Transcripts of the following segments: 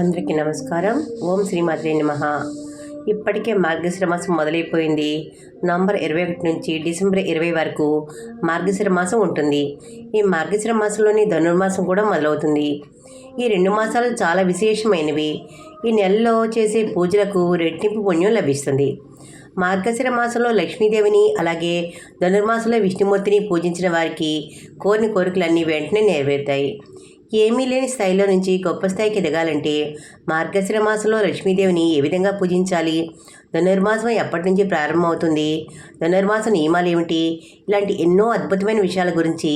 అందరికీ నమస్కారం. ఓం శ్రీమాత్రే నమ. ఇప్పటికే మార్గశిర మాసం మొదలైపోయింది. నవంబర్ ఇరవై ఒకటి నుంచి డిసెంబర్ ఇరవై వరకు మార్గశిర మాసం ఉంటుంది. ఈ మార్గశిర మాసంలోని ధనుర్మాసం కూడా మొదలవుతుంది. ఈ రెండు మాసాలు చాలా విశేషమైనవి. ఈ నెలలో చేసే పూజలకు రెట్టింపు పుణ్యం లభిస్తుంది. మార్గశిర మాసంలో లక్ష్మీదేవిని అలాగే ధనుర్మాసంలో విష్ణుమూర్తిని పూజించిన వారికి కోరిన కోరికలన్నీ వెంటనే నెరవేరుతాయి. ఏమీ లేని స్థాయిలో నుంచి గొప్ప స్థాయికి ఎదగాలంటే మార్గశిర మాసంలో లక్ష్మీదేవిని ఏ విధంగా పూజించాలి? ధనుర్మాసం ఎప్పటి నుంచి ప్రారంభమవుతుంది? ధనుర్మాస నియమాలు ఏమిటి? ఇలాంటి ఎన్నో అద్భుతమైన విషయాల గురించి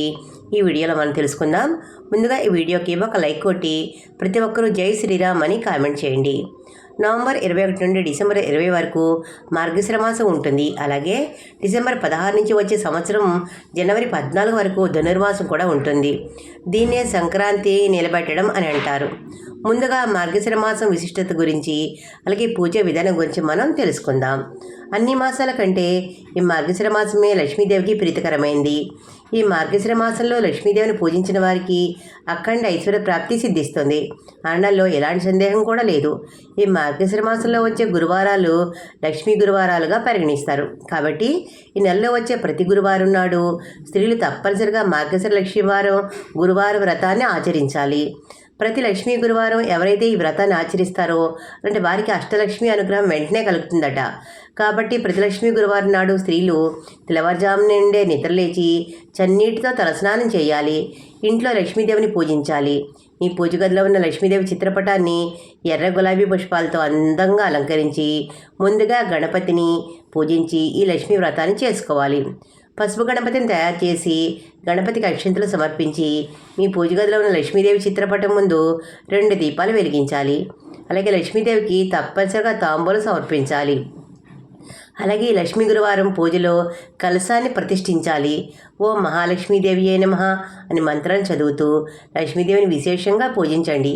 ఈ వీడియోలో మనం తెలుసుకుందాం. ముందుగా ఈ వీడియోకి ఒక లైక్ కొట్టి ప్రతి ఒక్కరూ జై శ్రీరామ్ అని కామెంట్ చేయండి. నవంబర్ ఇరవై ఒకటి నుండి డిసెంబర్ ఇరవై వరకు మార్గశిర మాసం ఉంటుంది. అలాగే డిసెంబర్ పదహారు నుంచి వచ్చే సంవత్సరం జనవరి పద్నాలుగు వరకు ధనుర్మాసం కూడా ఉంటుంది. దీన్నే సంక్రాంతి నిలబెట్టడం అని అంటారు. ముందుగా మార్గశిర మాసం విశిష్టత గురించి అలాగే పూజ విధానం గురించి మనం తెలుసుకుందాం. అన్ని మాసాల కంటే ఈ మార్గశిర మాసమే లక్ష్మీదేవికి ప్రీతికరమైంది. ఈ మార్గశిర మాసంలో లక్ష్మీదేవిని పూజించిన వారికి అఖండ ఐశ్వర్య ప్రాప్తి సిద్ధిస్తుంది. అనడంలో ఎలాంటి సందేహం కూడా లేదు. ఈ మార్గశిర మాసంలో వచ్చే గురువారాలు లక్ష్మీ గురువారాలుగా పరిగణిస్తారు. కాబట్టి ఈ నెలలో వచ్చే ప్రతి గురువారం నాడు స్త్రీలు తప్పనిసరిగా మార్గశిర లక్ష్మీవారం గురువారం వ్రతాన్ని ఆచరించాలి. ప్రతి లక్ష్మీ గురువారం ఎవరైతే ఈ వ్రతాన్ని ఆచరిస్తారో అంటే వారికి అష్టలక్ష్మి అనుగ్రహం వెంటనే కలుగుతుందట. కాబట్టి ప్రతి లక్ష్మీ గురువారం నాడు స్త్రీలు తెల్లవారుజాము నుండే నిద్రలేచి చన్నీటితో తలస్నానం చేయాలి. ఇంట్లో లక్ష్మీదేవిని పూజించాలి. ఈ పూజ గదిలో ఉన్న లక్ష్మీదేవి చిత్రపటాన్ని ఎర్ర గులాబీ పుష్పాలతో అందంగా అలంకరించి ముందుగా గణపతిని పూజించి ఈ లక్ష్మీ వ్రతాన్ని చేసుకోవాలి. పసుపు గణపతిని తయారు చేసి గణపతికి అక్షంతలు సమర్పించి మీ పూజ గదిలో ఉన్న లక్ష్మీదేవి చిత్రపటం ముందు రెండు దీపాలు వెలిగించాలి. అలాగే లక్ష్మీదేవికి తప్పనిసరిగా తాంబూలు సమర్పించాలి. అలాగే లక్ష్మీ గురువారం పూజలో కలశాన్ని ప్రతిష్ఠించాలి. ఓ మహాలక్ష్మీదేవి అయిన మహా అని మంత్రాన్ని చదువుతూ లక్ష్మీదేవిని విశేషంగా పూజించండి.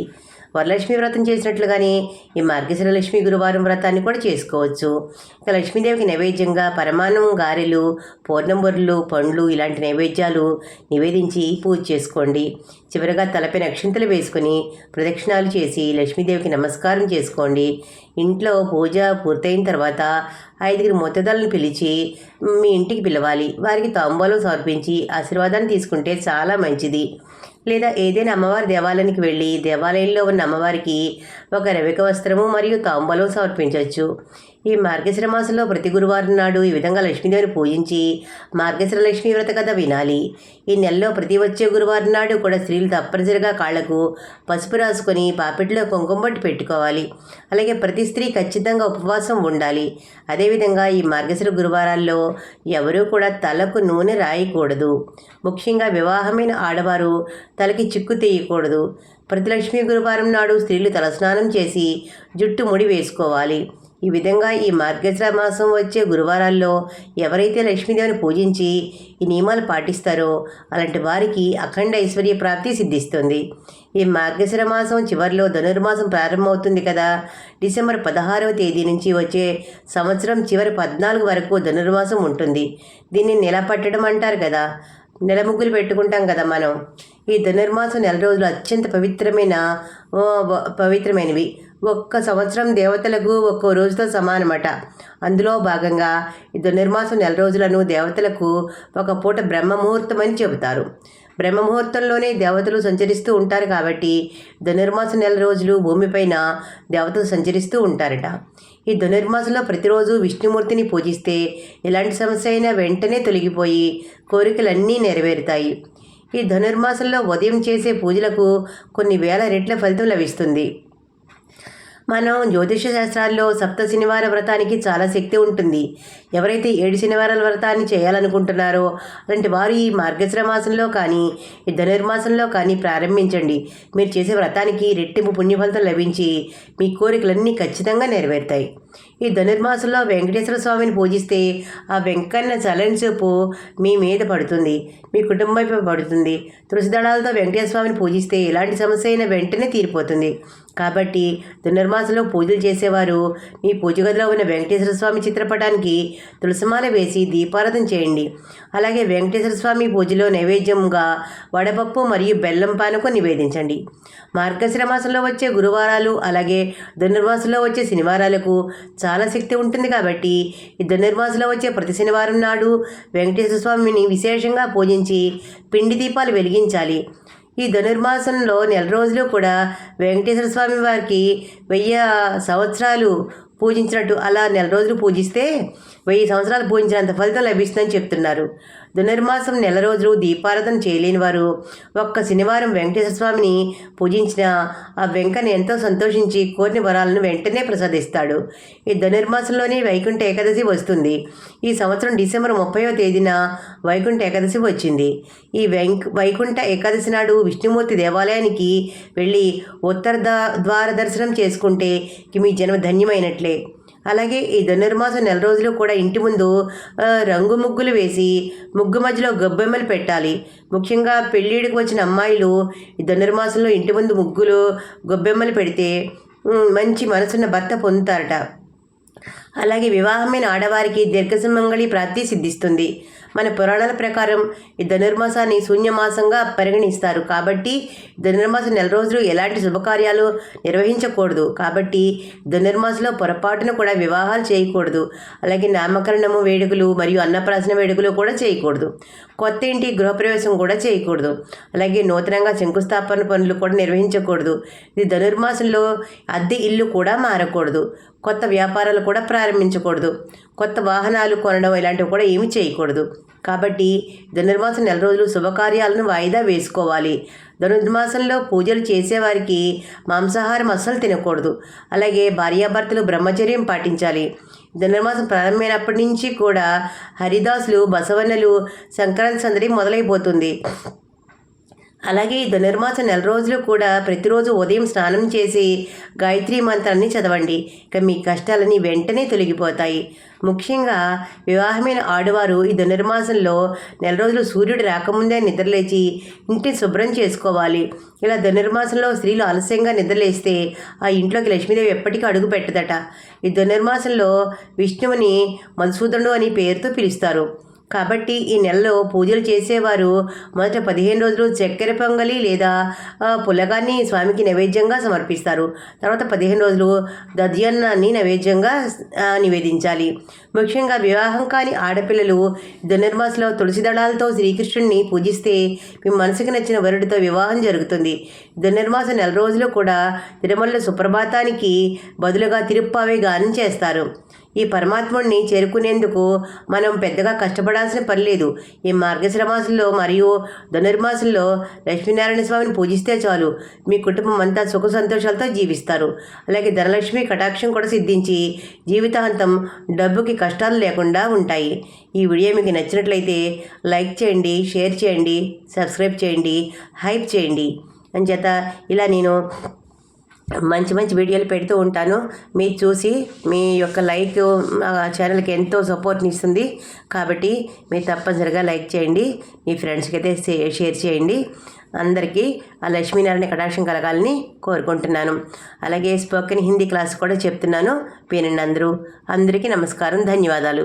వరలక్ష్మి వ్రతం చేసినట్లుగానే ఈ మార్గశిర లక్ష్మి గురువారం వ్రతాన్ని కూడా చేసుకోవచ్చు. ఇక లక్ష్మీదేవికి నైవేద్యంగా పరమాన్నం గారెలు పూర్ణంబొర్లు పండ్లు ఇలాంటి నైవేద్యాలు నివేదించి పూజ చేసుకోండి. చివరిగా తలపై అక్షింతలు వేసుకొని ప్రదక్షిణాలు చేసి లక్ష్మీదేవికి నమస్కారం చేసుకోండి. ఇంట్లో పూజ పూర్తయిన తర్వాత ఐదుగురు మొత్తదాలను పిలిచి మీ ఇంటికి పిలవాలి. వారికి తాంబూలం సమర్పించి ఆశీర్వాదాన్ని తీసుకుంటే చాలా మంచిది. లేదా ఏదైనా అమ్మవారి దేవాలయానికి వెళ్ళి దేవాలయంలో ఉన్న అమ్మవారికి ఒక రవిక వస్త్రము మరియు తాంబూలం సమర్పించవచ్చు. ఈ మార్గశిర మాసంలో ప్రతి గురువారం నాడు ఈ విధంగా లక్ష్మీదేవిని పూజించి మార్గశిర లక్ష్మీ వ్రత కథ వినాలి. ఈ నెలలో ప్రతి వచ్చే గురువారం నాడు కూడా స్త్రీలు తప్పనిసరిగా కాళ్ళకు పసుపు రాసుకొని పాపెట్లో కుంకుమ బట్టి పెట్టుకోవాలి. అలాగే ప్రతి స్త్రీ ఖచ్చితంగా ఉపవాసం ఉండాలి. అదేవిధంగా ఈ మార్గశిర గురువారాల్లో ఎవరూ కూడా తలకు నూనె రాయకూడదు. ముఖ్యంగా వివాహమైన ఆడవారు తలకి చిక్కు తీయకూడదు. ప్రతి లక్ష్మీ గురువారం నాడు స్త్రీలు తలస్నానం చేసి జుట్టు ముడి వేసుకోవాలి. ఈ విధంగా ఈ మార్గశిర మాసం వచ్చే గురువారాల్లో ఎవరైతే లక్ష్మీదేవిని పూజించి ఈ నియమాలు పాటిస్తారో అలాంటి వారికి అఖండ ఐశ్వర్య ప్రాప్తి సిద్ధిస్తుంది. ఈ మార్గశిర మాసం చివరిలో ధనుర్మాసం ప్రారంభమవుతుంది కదా. డిసెంబర్ పదహారవ తేదీ నుంచి వచ్చే సంవత్సరం చివరి పద్నాలుగు వరకు ధనుర్మాసం ఉంటుంది. దీన్ని నెల పట్టడం అంటారు కదా. నెల ముగ్గులు పెట్టుకుంటాం కదా మనం. ఈ ధనుర్మాసం నెల రోజులు అత్యంత పవిత్రమైన పవిత్రమైనవి. ఒక్క సంవత్సరం దేవతలకు ఒక్కో రోజుతో సమానమట. అందులో భాగంగా ఈ ధనుర్మాసం నెల రోజులను దేవతలకు ఒక పూట బ్రహ్మముహూర్తం అని చెబుతారు. బ్రహ్మముహూర్తంలోనే దేవతలు సంచరిస్తూ ఉంటారు కాబట్టి ధనుర్మాస నెల రోజులు భూమిపైన దేవతలు సంచరిస్తూ ఉంటారట. ఈ ధనుర్మాసంలో ప్రతిరోజు విష్ణుమూర్తిని పూజిస్తే ఎలాంటి సమస్య అయినా వెంటనే తొలగిపోయి కోరికలన్నీ నెరవేరుతాయి. ఈ ధనుర్మాసంలో ఉదయం చేసే పూజలకు కొన్ని వేల రెట్ల ఫలితం లభిస్తుంది. మనం జ్యోతిష శాస్త్రాల్లో సప్త శనివార వ్రతానికి చాలా శక్తి ఉంటుంది. ఎవరైతే ఏడు శనివారాల వ్రతాన్ని చేయాలనుకుంటున్నారో అలాంటి వారు ఈ మార్గశిర మాసంలో కానీ ఈ ధనుర్మాసంలో కానీ ప్రారంభించండి. మీరు చేసే వ్రతానికి రెట్టింపు పుణ్యఫలితం లభించి మీ కోరికలన్నీ ఖచ్చితంగా నెరవేరుతాయి. ఈ ధనుర్మాసంలో వెంకటేశ్వర స్వామిని పూజిస్తే ఆ వెంకన్న చలని చూపు మీ మీద పడుతుంది. మీ కుటుంబంపై పడుతుంది. తులసి దళాలతో వెంకటేశ్వర స్వామిని పూజిస్తే ఎలాంటి సమస్య అయినా వెంటనే తీరిపోతుంది. కాబట్టి ధనుర్మాసంలో పూజలు చేసేవారు. మీ పూజ గదిలో ఉన్న వెంకటేశ్వర స్వామి చిత్రపటానికి తులసిమాల వేసి దీపారాధన చేయండి. అలాగే వెంకటేశ్వర స్వామి పూజలో నైవేద్యంగా వడపప్పు మరియు బెల్లం పానకు నివేదించండి. మార్గశిర మాసంలో వచ్చే గురువారాలు అలాగే ధనుర్మాసంలో వచ్చే శనివారాలకు చాలా శక్తి ఉంటుంది కాబట్టి ఈ ధనుర్మాసంలో వచ్చే ప్రతి శనివారం నాడు వెంకటేశ్వర స్వామిని విశేషంగా పూజించి పిండి దీపాలు వెలిగించాలి. ఈ ధనుర్మాసంలో నెల రోజులు కూడా వెంకటేశ్వర స్వామి వారికి వెయ్యి సంవత్సరాలు పూజించినట్టు అలా నెల రోజులు పూజిస్తే వెయ్యి సంవత్సరాలు పూజించినంత ఫలితం లభిస్తుందని చెప్తున్నారు. ధనుర్మాసం నెల రోజులు దీపారాధన చేయలేని వారు ఒక్క శనివారం వెంకటేశ్వర స్వామిని పూజించిన ఆ వెంకని ఎంతో సంతోషించి కోరిన వరాలను వెంటనే ప్రసాదిస్తాడు. ఈ ధనుర్మాసంలోనే వైకుంఠ ఏకాదశి వస్తుంది. ఈ సంవత్సరం డిసెంబర్ ముప్పైవ తేదీన వైకుంఠ ఏకాదశి వచ్చింది. ఈ వెంక వైకుంఠ ఏకాదశి నాడు విష్ణుమూర్తి దేవాలయానికి వెళ్ళి ఉత్తర ద్వార దర్శనం చేసుకుంటే మీ జన్మ ధన్యమైనట్లే. అలాగే ఈ ధనుర్మాసం నెల రోజులు కూడా ఇంటి ముందు రంగు ముగ్గులు వేసి ముగ్గు మధ్యలో గొబ్బెమ్మలు పెట్టాలి. ముఖ్యంగా పెళ్ళిడికి వచ్చిన అమ్మాయిలు ఈ ధనుర్మాసంలో ఇంటి ముందు ముగ్గులు గొబ్బెమ్మలు పెడితే మంచి మనసున్న భర్త పొందుతారట. అలాగే వివాహమైన ఆడవారికి దీర్ఘసుమంగళి ప్రాప్తి సిద్ధిస్తుంది. మన పురాణాల ప్రకారం ఈ ధనుర్మాసాన్ని శూన్యమాసంగా పరిగణిస్తారు. కాబట్టి ధనుర్మాసం నెల రోజులు ఎలాంటి శుభకార్యాలు నిర్వహించకూడదు. కాబట్టి ధనుర్మాసంలో పొరపాటును కూడా వివాహాలు చేయకూడదు. అలాగే నామకరణము వేడుకలు మరియు అన్నప్రాసన వేడుకలు కూడా చేయకూడదు. కొత్త ఇంటి గృహప్రవేశం కూడా చేయకూడదు. అలాగే నూతనంగా శంకుస్థాపన పనులు కూడా నిర్వహించకూడదు. ఇది ధనుర్మాసంలో అద్దె ఇల్లు కూడా మారకూడదు. కొత్త వ్యాపారాలు కూడా ప్రారంభించకూడదు. కొత్త వాహనాలు కొనడం ఇలాంటివి కూడా ఏమి చేయకూడదు. కాబట్టి ధనుర్మాసం నెల రోజులు శుభకార్యాలను వాయిదా వేసుకోవాలి. ధనుర్మాసంలో పూజలు చేసేవారికి మాంసాహారం అస్సలు తినకూడదు. అలాగే భార్యాభర్తలు బ్రహ్మచర్యం పాటించాలి. ధనుర్మాసం ప్రారంభమైనప్పటి నుంచి కూడా హరిదాసులు బసవన్నలు సంక్రాంతి సందడి మొదలైపోతుంది. అలాగే ఈ ధనుర్మాసం నెల రోజులు కూడా ప్రతిరోజు ఉదయం స్నానం చేసి గాయత్రి మంత్రాన్ని చదవండి. ఇక మీ కష్టాలని వెంటనే తొలగిపోతాయి. ముఖ్యంగా వివాహమైన ఆడవారు ఈ ధనుర్మాసంలో నెల రోజులు సూర్యుడు రాకముందే నిద్రలేచి ఇంటిని శుభ్రం చేసుకోవాలి. ఇలా ధనుర్మాసంలో స్త్రీలు ఆలస్యంగా నిద్రలేస్తే ఆ ఇంట్లోకి లక్ష్మీదేవి ఎప్పటికీ అడుగు పెట్టదట. ఈ ధనుర్మాసంలో విష్ణువుని మధుసూదనుడు అని పేరుతో పిలుస్తారు. కాబట్టి ఈ నెలలో పూజలు చేసేవారు. మొదట పదిహేను రోజులు చక్కెర పొంగలి లేదా పులగాన్ని స్వామికి నైవేద్యంగా సమర్పిస్తారు. తర్వాత పదిహేను రోజులు దధ్యన్నాన్ని నైవేద్యంగా నివేదించాలి. ముఖ్యంగా వివాహం కాని ఆడపిల్లలు ధనుర్మాసలో తులసి దళాలతో శ్రీకృష్ణుడిని పూజిస్తే మీ మనసుకు నచ్చిన వరుడితో వివాహం జరుగుతుంది. ధనుర్మాస నెల రోజులు కూడా తిరుమల సుప్రభాతానికి బదులుగా తిరుప్పావే గానం చేస్తారు. ఈ పరమాత్ముడిని చేరుకునేందుకు మనం పెద్దగా కష్టపడాలి కష్టపడాల్సిన పని లేదు. ఈ మార్గశిర మాసంలో మరియు ధనుర్మాసంలో లక్ష్మీనారాయణ స్వామిని పూజిస్తే చాలు. మీ కుటుంబం అంతా సుఖ సంతోషాలతో జీవిస్తారు. అలాగే ధనలక్ష్మి కటాక్షం కూడా సిద్ధించి జీవితాంతం డబ్బుకి కష్టాలు లేకుండా ఉంటాయి. ఈ వీడియో మీకు నచ్చినట్లయితే లైక్ చేయండి షేర్ చేయండి సబ్స్క్రైబ్ చేయండి హైప్ చేయండి. అని చేత ఇలా నేను మంచి మంచి వీడియోలు పెడుతూ ఉంటాను. మీరు చూసి మీ యొక్క లైక్ ఛానల్కి ఎంతో సపోర్ట్ని ఇస్తుంది. కాబట్టి మీరు తప్పనిసరిగా లైక్ చేయండి. మీ ఫ్రెండ్స్కి అయితే షేర్ చేయండి. అందరికీ ఆ లక్ష్మీనారాయణ కటాక్షం కలగాలని కోరుకుంటున్నాను. అలాగే స్పోకెన్ హిందీ క్లాస్ కూడా చెప్తున్నాను. వినండి అందరూ. అందరికీ నమస్కారం. ధన్యవాదాలు.